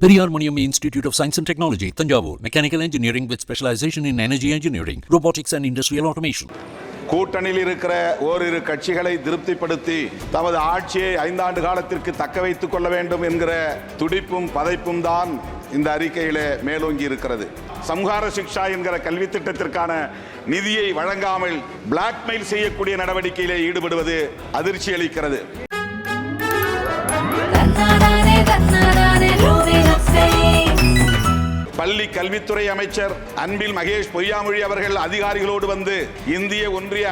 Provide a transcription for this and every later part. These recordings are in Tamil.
Periyar Maniam Institute of Science and Technology, Tanjavur. Mechanical engineering with specialization in energy engineering, robotics and industrial automation. கூட்டணியில் இருக்கிற ஓரிரு கட்சிகளை திருப்திப்படுத்தி தமது ஆட்சியை ஐந்தாண்டு காலத்திற்கு தக்க வைத்துக் கொள்ள வேண்டும் என்கிற துடிப்பும் பதைப்பும் தான் இந்த அறிக்கையிலே மேலோங்கி இருக்கிறது சம்ஹார சிக்ஷா என்கிற கல்வி திட்டத்திற்கான நிதியை வழங்காமல் பிளாக்மெயில் செய்யக்கூடிய நடவடிக்கையிலே ஈடுபடுவது அதிர்ச்சி அளிக்கிறது பள்ளி கல்வித்துறை அமைச்சர் அன்பில் மகேஷ் பொய்யாமொழி அவர்கள் அதிகாரிகளோடு வந்து இந்திய ஒன்றிய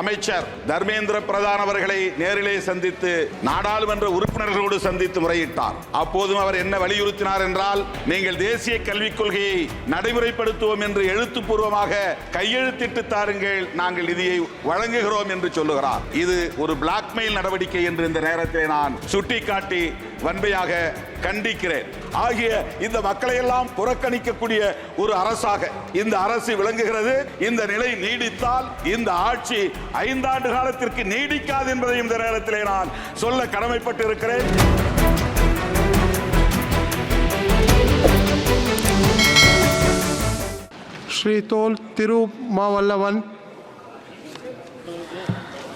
அமைச்சர் தர்மேந்திர பிரதான் அவர்களை நேரிலே சந்தித்து நாடாளுமன்ற உறுப்பினர்களோடு சந்தித்து முறையிட்டார். அப்போதும் அவர் என்ன வலியுறுத்தினார் என்றால் நீங்கள் தேசிய கல்விக் கொள்கையை நடைமுறைப்படுத்துவோம் என்று எழுத்துப்பூர்வமாக கையெழுத்திட்டு தாருங்கள் நாங்கள் நிதியை வழங்குகிறோம் என்று சொல்லுகிறார். இது ஒரு பிளாக்மெயில் நடவடிக்கை என்று இந்த நேரத்தில் நான் சுட்டிக்காட்டி வன்மையாக கண்டிக்கிறேன். ஆகிய இந்த மக்களையெல்லாம் புறக்கணிக்கக்கூடிய ஒரு அரசாக இந்த அரசு விளங்குகிறது. இந்த நிலை நீடித்தால் இந்த ஆட்சி ஐந்தாண்டு காலத்திற்கு நீடிக்காது என்பதை இந்த நேரத்திலே நான் சொல்ல கடமைப்பட்டிருக்கிறேன். ஸ்ரீதோல் திருமாவல்லவன்.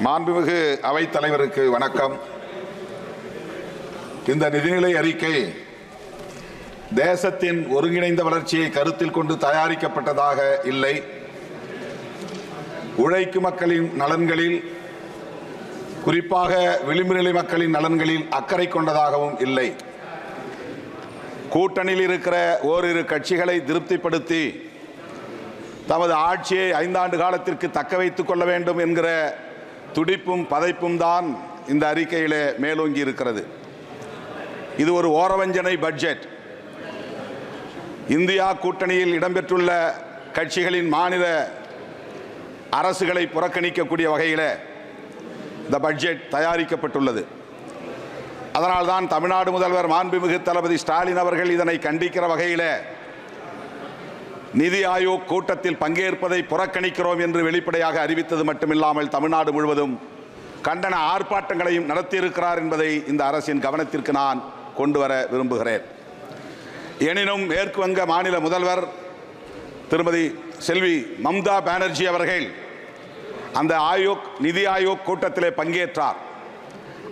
மாண்புமிகு அவைத்தலைவருக்கு வணக்கம். இந்த நிதிநிலை அறிக்கை தேசத்தின் ஒருங்கிணைந்த வளர்ச்சியை கருத்தில் கொண்டு தயாரிக்கப்பட்டதாக இல்லை. உழைக்கும் மக்களின் நலன்களில் குறிப்பாக விளிம்பு நிலை மக்களின் நலன்களில் அக்கறை கொண்டதாகவும் இல்லை. கூட்டணியில் இருக்கிற ஓரிரு கட்சிகளை திருப்திப்படுத்தி தமது ஆட்சியை ஐந்தாண்டு காலத்திற்கு தக்க வைத்துக் கொள்ள வேண்டும் என்கிற துடிப்பும் பதைப்பும் தான் இந்த அறிக்கையிலே மேலோங்கி இருக்கிறது இது ஒரு ஓரவஞ்சனை பட்ஜெட் இந்தியா கூட்டணியில் இடம்பெற்றுள்ள கட்சிகளின் மாநில அரசுகளை புறக்கணிக்கக்கூடிய வகையில் இந்த பட்ஜெட் தயாரிக்கப்பட்டுள்ளது. அதனால்தான் தமிழ்நாடு முதல்வர் மாண்புமிகு தளபதி ஸ்டாலின் அவர்கள் இதனை கண்டிக்கிற வகையில் நிதி ஆயோக் கூட்டத்தில் பங்கேற்பதை புறக்கணிக்கிறோம் என்று வெளிப்படையாக அறிவித்தது மட்டுமில்லாமல் தமிழ்நாடு முழுவதும் கண்டன ஆர்ப்பாட்டங்களையும் நடத்தியிருக்கிறார் என்பதை இந்த அரசின் கவனத்திற்கு நான் கொண்டு வர விரும்புகிறேன். எனினும் மேற்கு வங்க மாநில முதல்வர் திருமதி செல்வி மம்தா பானர்ஜி அவர்கள் அந்த ஆயோக் நிதி ஆயோக் கூட்டத்திலே பங்கேற்றார்.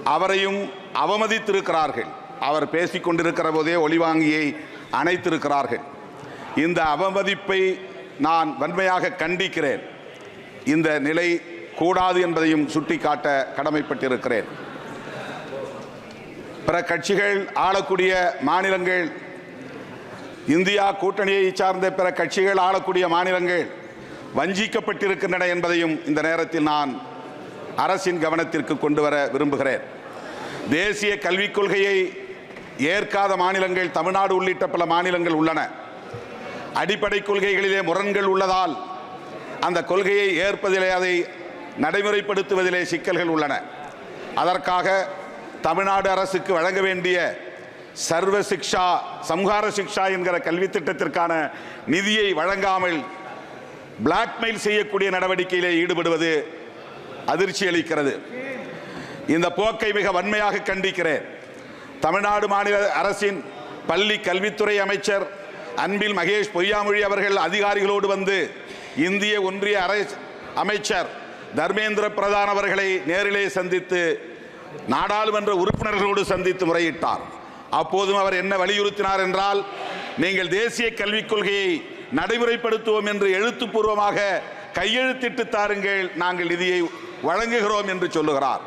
அவரையும் அவமதித்திருக்கிறார்கள். அவர் பேசிக் கொண்டிருக்கிற போதே ஒளிவாங்கியை அணைத்திருக்கிறார்கள். இந்த அவமதிப்பை நான் வன்மையாக கண்டிக்கிறேன். இந்த நிலை கூடாது என்பதையும் சுட்டிக்காட்ட கடமைப்பட்டிருக்கிறேன். பிற கட்சிகள் ஆளக்கூடிய மாநிலங்கள் இந்தியா கூட்டணியை சார்ந்த பிற கட்சிகள் ஆளக்கூடிய மாநிலங்கள் வஞ்சிக்கப்பட்டிருக்கின்றன என்பதையும் இந்த நேரத்தில் நான் அரசின் கவனத்திற்கு கொண்டு வர விரும்புகிறேன். தேசிய கல்விக் கொள்கையை ஏற்காத மாநிலங்கள் தமிழ்நாடு உள்ளிட்ட பல மாநிலங்கள் உள்ளன. அடிப்படை கொள்கைகளிலே முரண்கள் உள்ளதால் அந்த கொள்கையை ஏற்பதிலே அதை நடைமுறைப்படுத்துவதிலே சிக்கல்கள் உள்ளன. அதற்காக தமிழ்நாடு அரசுக்கு வழங்க வேண்டிய சர்வ சிக்ஷா சம்ஹார சிக்ஷா என்கிற கல்வி திட்டத்திற்கான நிதியை வழங்காமல் பிளாக்மெயில் செய்யக்கூடிய நடவடிக்கையிலே ஈடுபடுவது அதிர்ச்சி அளிக்கிறது. இந்த போக்கை மிக வன்மையாக கண்டிக்கிறேன். தமிழ்நாடு மாநில அரசின் பள்ளி கல்வித்துறை அமைச்சர் அன்பில் மகேஷ் பொய்யாமொழி அவர்கள் அதிகாரிகளோடு வந்து இந்திய ஒன்றிய அரை அமைச்சர் தர்மேந்திர பிரதான் அவர்களை நேரிலே சந்தித்து நாடாளுமன்ற உறுப்பினர்களோடு சந்தித்து முறையிட்டார். அப்போதும் அவர் என்ன வலியுறுத்தினார் என்றால் நீங்கள் தேசிய கல்விக் கொள்கையை நடைமுறைப்படுத்துவோம் என்று எழுத்துப்பூர்வமாக கையெழுத்திட்டு தாருங்கள் நாங்கள் நிதியை வழங்குகிறோம் என்று சொல்லுகிறார்.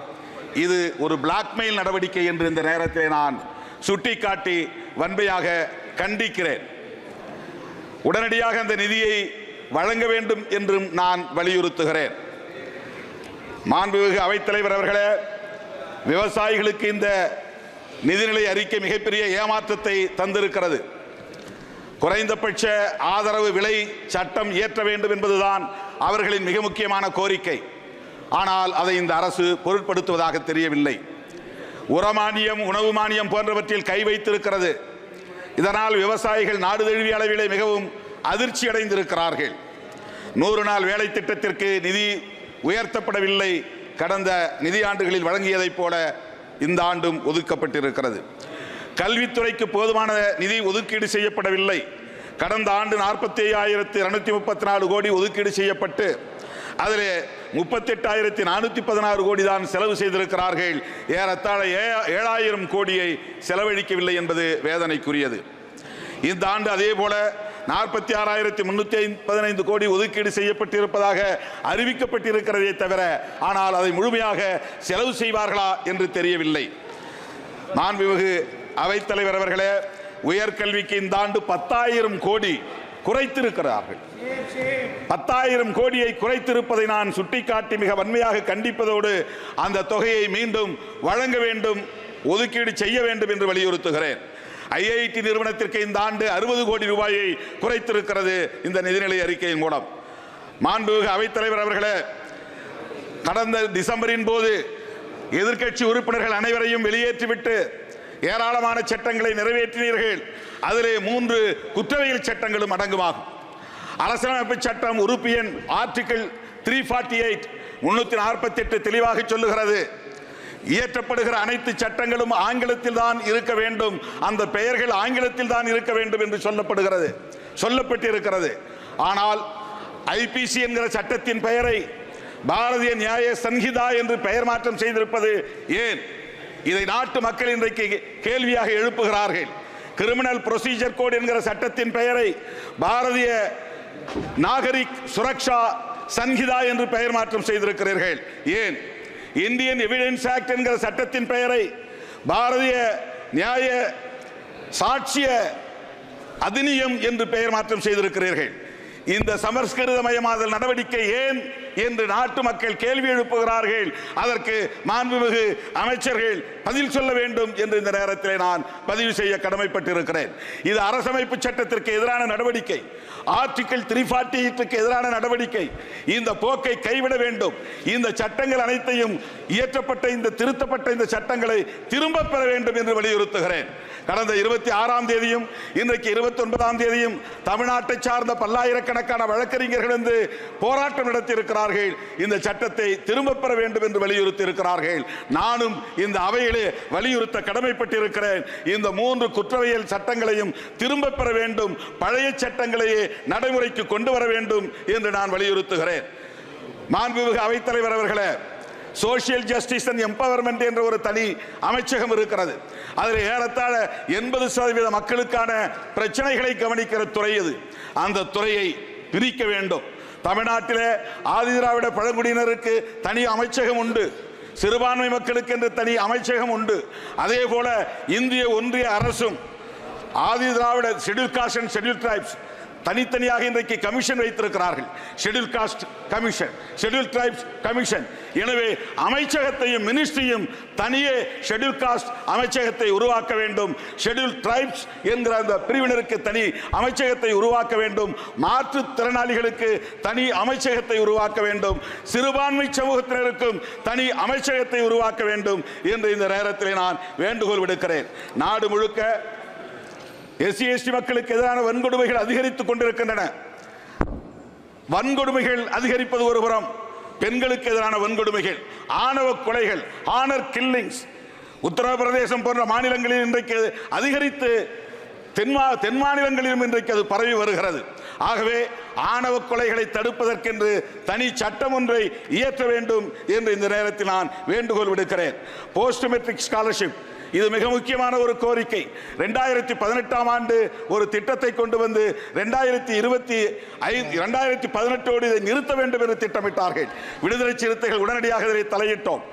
இது ஒரு பிளாக்மெயில் நடவடிக்கை என்று இந்த நேரத்தில் நான் சுட்டிக்காட்டி வன்மையாக கண்டிக்கிறேன். உடனடியாக அந்த நிதியை வழங்க வேண்டும் என்றும் நான் வலியுறுத்துகிறேன். மாண்புமிகு அவைத்தலைவர் அவர்களே விவசாயிகளுக்கு இந்த நிதிநிலை அறிக்கை மிகப்பெரிய ஏமாற்றத்தை தந்திருக்கிறது. குறைந்தபட்ச ஆதரவு விலை சட்டம் இயற்ற வேண்டும் என்பதுதான் அவர்களின் மிக முக்கியமான கோரிக்கை. ஆனால் அதை இந்த அரசு பொருட்படுத்துவதாக தெரியவில்லை. உரமானியம் உணவு மானியம் போன்றவற்றில் கை வைத்திருக்கிறது. இதனால் விவசாயிகள் நாடு தழுவிய அளவிலே மிகவும் அதிர்ச்சி அடைந்திருக்கிறார்கள் நூறு நாள் வேலை திட்டத்திற்கு நிதி உயர்த்தப்படவில்லை. கடந்த நிதியாண்டுகளில் வழங்கியதைப் போல இந்த ஆண்டும் ஒதுக்கப்பட்டிருக்கிறது. கல்வித்துறைக்கு போதுமான நிதி ஒதுக்கீடு செய்யப்படவில்லை. கடந்த ஆண்டு நாற்பத்தி ஐயாயிரத்தி இருநூத்தி முப்பத்தி நாலு கோடி ஒதுக்கீடு செய்யப்பட்டு அதில் முப்பத்தெட்டாயிரத்தி நானூற்றி பதினாறு கோடி தான் செலவு செய்திருக்கிறார்கள். ஏறத்தாழ ஏ- ஏழாயிரம் கோடியை செலவழிக்கவில்லை என்பது வேதனைக்குரியது. இந்த ஆண்டு அதே போல நாற்பத்தி ஆறாயிரத்தி முன்னூற்றி பதினைந்து கோடி ஒதுக்கீடு செய்யப்பட்டிருப்பதாக அறிவிக்கப்பட்டிருக்கிறதே தவிர ஆனால் அதை முழுமையாக செலவு செய்வார்களா என்று தெரியவில்லை. மாண்புமிகு அவைத்தலைவர் அவர்களே உயர்கல்விக்கு இந்த ஆண்டு பத்தாயிரம் கோடி குறைத்திருக்கிறார்கள். பத்தாயிரம் கோடியை குறைத்திருப்பதை நான் சுட்டிக்காட்டி மிக வன்மையாக கண்டிப்பதோடு அந்த தொகையை மீண்டும் வழங்க வேண்டும் ஒதுக்கீடு செய்ய வேண்டும் என்று வலியுறுத்துகிறேன். ஐஐடி நிறுவனத்திற்கு இந்த ஆண்டு அறுபது கோடி ரூபாயை குறைத்திருக்கிறது இந்த நிதிநிலை அறிக்கையின் மூலம். மாண்புமிகு அவைத்தலைவர் அவர்களே கடந்த டிசம்பரின் போது எதிர்க்கட்சி உறுப்பினர்கள் அனைவரையும் வெளியேற்றிவிட்டு ஏராளமான சட்டங்களை நிறைவேற்றினீர்கள். அதிலே மூன்று குற்றவியல் சட்டங்களும் அடங்குமாகும். அரசியலமைப்பு சட்டம் உறுப்பியன் ஆர்டிகிள் த்ரீ ஃபார்ட்டி எயிட் முன்னூற்றி நாற்பத்தி எட்டு தெளிவாக சொல்லுகிறது. இயற்றப்படுகிற அனைத்து சட்டங்களும் ஆங்கிலத்தில் தான் இருக்க வேண்டும். அந்த பெயர்கள் ஆங்கிலத்தில் தான் இருக்க வேண்டும் என்று சொல்லப்படுகிறது. சொல்லப்பட்டிருக்கிறது. ஆனால் ஐபிசி என்கிற சட்டத்தின் பெயரை பாரதிய நியாய சன்ஹிதா என்று பெயர் மாற்றம் செய்திருப்பது ஏன்? இதை நாட்டு மக்கள் இன்றைக்கு கேள்வியாக எழுப்புகிறார்கள். கிரிமினல் ப்ரொசீஜர் கோட் என்கிற சட்டத்தின் பெயரை பாரதிய நாகரிக் சுரக்ஷா சன்ஹிதா என்று பெயர் மாற்றம் செய்திருக்கிறீர்கள். ஏன்? இந்தியன் எவிடன்ஸ் ஆக்ட் என்கிற சட்டத்தின் பெயரை பாரதிய நியாய சாட்சிய அதிநியம் என்று பெயர் மாற்றம் செய்திருக்கிறீர்கள். இந்த சமஸ்கிருதமயமாதல் நடவடிக்கை ஏன் என்று நாட்டு மக்கள் கேள்வி எழுப்புகிறார்கள்? அதற்கு மாண்புமிகு அமைச்சர்கள் பதில் சொல்ல வேண்டும் என்று இந்த நேரத்தில் நான் பதிவு செய்ய கடமைப்பட்டிருக்கிறேன். இது அரசமைப்பு சட்டத்திற்கு எதிரான நடவடிக்கை. ஆர்டிகிள் த்ரீ ஃபார்ட்டி எதிரான நடவடிக்கை. இந்த போக்கை கைவிட வேண்டும். இந்த சட்டங்கள் அனைத்தையும் இயற்றப்பட்ட இந்த திருத்தப்பட்ட இந்த சட்டங்களை திரும்ப பெற வேண்டும் என்று வலியுறுத்துகிறேன். கடந்த இருபத்தி ஆறாம் தேதியும் இன்றைக்கு இருபத்தி ஒன்பதாம் தேதியும் தமிழ்நாட்டை சார்ந்த பல்லாயிரக்கணக்கான வழக்கறிஞர்கள் வந்து போராட்டம் நடத்தியிருக்கிறார்கள். இந்த சட்டத்தை திரும்ப பெற வேண்டும் என்று வலியுறுத்தி இருக்கிறார்கள் நானும் இந்த அவையிலே வலியுறுத்த கடமைப்பட்டிருக்கிறேன். இந்த மூன்று குற்றவியல் சட்டங்களையும் திரும்ப பெற வேண்டும். பழைய சட்டங்களையே நடைமுறைக்கு கொண்டு வர வேண்டும் என்று நான் வலியுறுத்துகிறேன். மாண்புமிகு அவைத்தலைவர் அவர்களே சோஷியல் ஜஸ்டிஸ் அண்ட் எம்பவர்மெண்ட் என்ற ஒரு தனி அமைச்சகம் இருக்கிறது. அதில் ஏறத்தாழ எண்பது சதவீத மக்களுக்கான பிரச்சனைகளை கவனிக்கிற துறை இது அந்த துறையை பிரிக்க வேண்டும். தமிழ்நாட்டில் ஆதிதிராவிட பழங்குடியினருக்கு தனி அமைச்சகம் உண்டு. சிறுபான்மை மக்களுக்கு என்று தனி அமைச்சகம் உண்டு. அதே போல இந்திய ஒன்றிய அரசும் Adi Dravida schedule caste and schedule tribes தனித்தனியாக இன்றைக்கு கமிஷன் வைத்திருக்கிறார்கள். Schedule caste commission schedule tribes commission எனவே அமைச்சகத்தையும் மினிஸ்ட்ரியும் தனியே ஷெட்யூல் காஸ்ட் அமைச்சகத்தை உருவாக்க வேண்டும். ஷெட்யூல் டிரைப்ஸ் என்கிற அந்த பிரிவினருக்கு தனி அமைச்சகத்தை உருவாக்க வேண்டும். மாற்றுத்திறனாளிகளுக்கு தனி அமைச்சகத்தை உருவாக்க வேண்டும். சிறுபான்மை சமூகத்தினருக்கும் தனி அமைச்சகத்தை உருவாக்க வேண்டும் என்று இந்த நேரத்தில் நான் வேண்டுகோள் விடுக்கிறேன். நாடு முழுக்க எஸ்சி எஸ்டி மக்களுக்கு எதிரான வன்கொடுமைகள் அதிகரித்துக் கொண்டிருக்கின்றன. வன்கொடுமைகள் அதிகரிப்பது ஒருபுறம் பெண்களுக்கு எதிரான வன்கொடுமைகள் ஆணவ கொலைகள் ஆனர் கில்லிங்ஸ் உத்தரப்பிரதேசம் போன்ற மாநிலங்களில் இன்றைக்கு அதிகரித்து தென்மா தென் மாநிலங்களிலும் இன்றைக்கு அது பரவி வருகிறது. ஆகவே ஆணவ கொலைகளை தடுப்பதற்கென்று தனி சட்டம் ஒன்றை இயற்ற வேண்டும் என்று இந்த நேரத்தில் நான் வேண்டுகோள் விடுக்கிறேன். போஸ்ட் மெட்ரிக் ஸ்காலர்ஷிப் இது மிக முக்கியமான ஒரு கோரிக்கை. ரெண்டாயிரத்தி பதினெட்டாம் ஆண்டு ஒரு திட்டத்தை கொண்டு வந்து ரெண்டாயிரத்தி இருபத்தி ஐந்து ரெண்டாயிரத்தி பதினெட்டோடு இதை நிறுத்த வேண்டும் என்று திட்டமிட்டார்கள். விடுதலை சிறுத்தைகள் உடனடியாக இதை தலையிட்டோம்.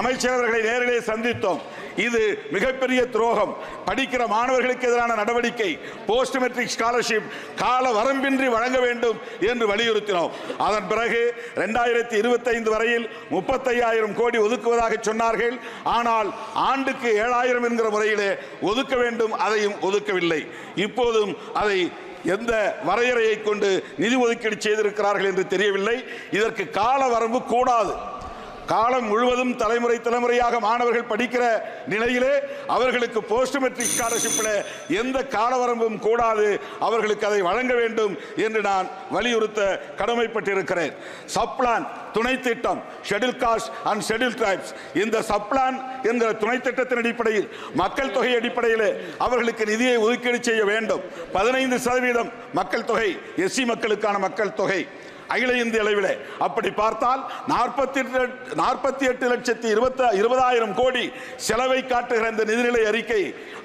அமைச்சரவர்களை நேரிலே சந்தித்தோம். இது மிகப்பெரிய துரோகம். படிக்கிற மாணவர்களுக்கு எதிரான நடவடிக்கை. போஸ்ட் மெட்ரிக் ஸ்காலர்ஷிப் கால வரம்பின்றி வழங்க வேண்டும் என்று வலியுறுத்தினோம். அதன் பிறகு ரெண்டாயிரத்தி இருபத்தைந்து வரையில் முப்பத்தையாயிரம் கோடி ஒதுக்குவதாக சொன்னார்கள். ஆனால் ஆண்டுக்கு ஏழாயிரம் என்கிற முறையிலே ஒதுக்க வேண்டும் அதையும் ஒதுக்கவில்லை. இப்போதும் அதை எந்த வரையறையை கொண்டு நிதி ஒதுக்கீடு செய்திருக்கிறார்கள் என்று தெரியவில்லை. இதற்கு கால வரம்பு கூடாது. காலம் முழுவதும் தலைமுறை தலைமுறையாக மாணவர்கள் படிக்கிற நிலையிலே அவர்களுக்கு போஸ்ட் மெட்ரிக் ஸ்காலர்ஷிப்பில் எந்த காலவரம்பும் கூடாது. அவர்களுக்கு அதை வழங்க வேண்டும் என்று நான் வலியுறுத்த கடமைப்பட்டிருக்கிறேன். சப்ளான் துணை திட்டம் schedule caste and schedule tribes இந்த சப்ளான் என்கிற துணை திட்டத்தின் அடிப்படையில் மக்கள் தொகை அடிப்படையில் அவர்களுக்கு நிதியை ஒதுக்கீடு செய்ய வேண்டும். பதினைந்து சதவீதம் மக்கள் தொகை எஸ்சி மக்களுக்கான மக்கள் தொகை. அகில இந்திய அளவில். அப்படி பார்த்தால் நாற்பத்தி நாற்பத்தி எட்டு லட்சத்தி இருபத்தி இருபதாயிரம் கோடி செலவை காட்டுகிற இந்த நிதிநிலை அறிக்கை.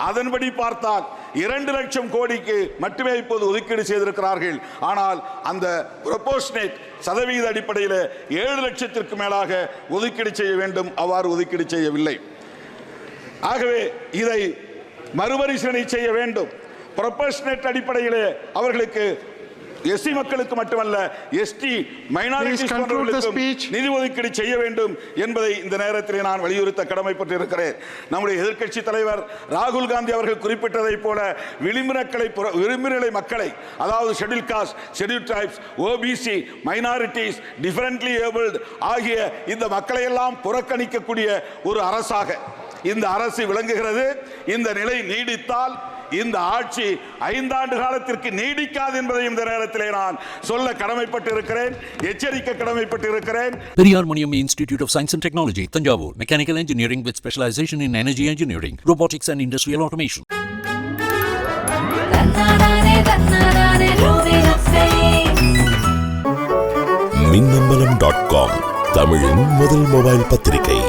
அதன்படி பார்த்தால் இரண்டு லட்சம் கோடிக்கு மட்டுமே இப்போது ஒதுக்கீடு செய்திருக்கிறார்கள். ஆனால் அந்த ப்ரொபோஷனேட் சதவீத அடிப்படையில் ஏழு லட்சத்திற்கு மேலாக ஒதுக்கீடு செய்ய வேண்டும். அவ்வாறு ஒதுக்கீடு செய்யவில்லை. ஆகவே இதை மறுபரிசீலனை செய்ய வேண்டும். ப்ரொபோஷனேட் அடிப்படையில் அவர்களுக்கு எஸ்சி மக்களுக்கு மட்டுமல்ல எஸ்டி மைனாரிட்டி. நிதி ஒதுக்கீடு செய்ய வேண்டும் என்பதை இந்த நேரத்தில் நான் வலியுறுத்த கடமைப்பட்டிருக்கிறேன் நம்முடைய எதிர்க்கட்சி தலைவர் ராகுல் காந்தி அவர்கள் குறிப்பிட்டதைப் போல விளிம்பினக்களை விளிம்புநிலை மக்களை அதாவது schedule caste schedule tribes OBC minorities differently abled ஆகிய இந்த மக்களை எல்லாம் புறக்கணிக்கக்கூடிய ஒரு அரசாக இந்த அரசு விளங்குகிறது இந்த நிலை நீடித்தால் இந்த ஆட்சி ஐந்தாண்டு காலத்திற்கு நீடிக்காது என்பதையும் இந்த நேரத்திலே நான் சொல்ல கடமைப்பட்டிருக்கிறேன் எச்சரிக்க கடமைப்பட்டிருக்கிறேன் Periyar Institute of Science and Technology, Tanjavur, Mechanical Engineering with specialization in energy engineering, robotics and industrial automation. தன்னானே தன்னானே லோவே ஹப்சே மின்னம்பலம் டாட் காம் தமிழின் முதல் மொபைல் பத்திரிகை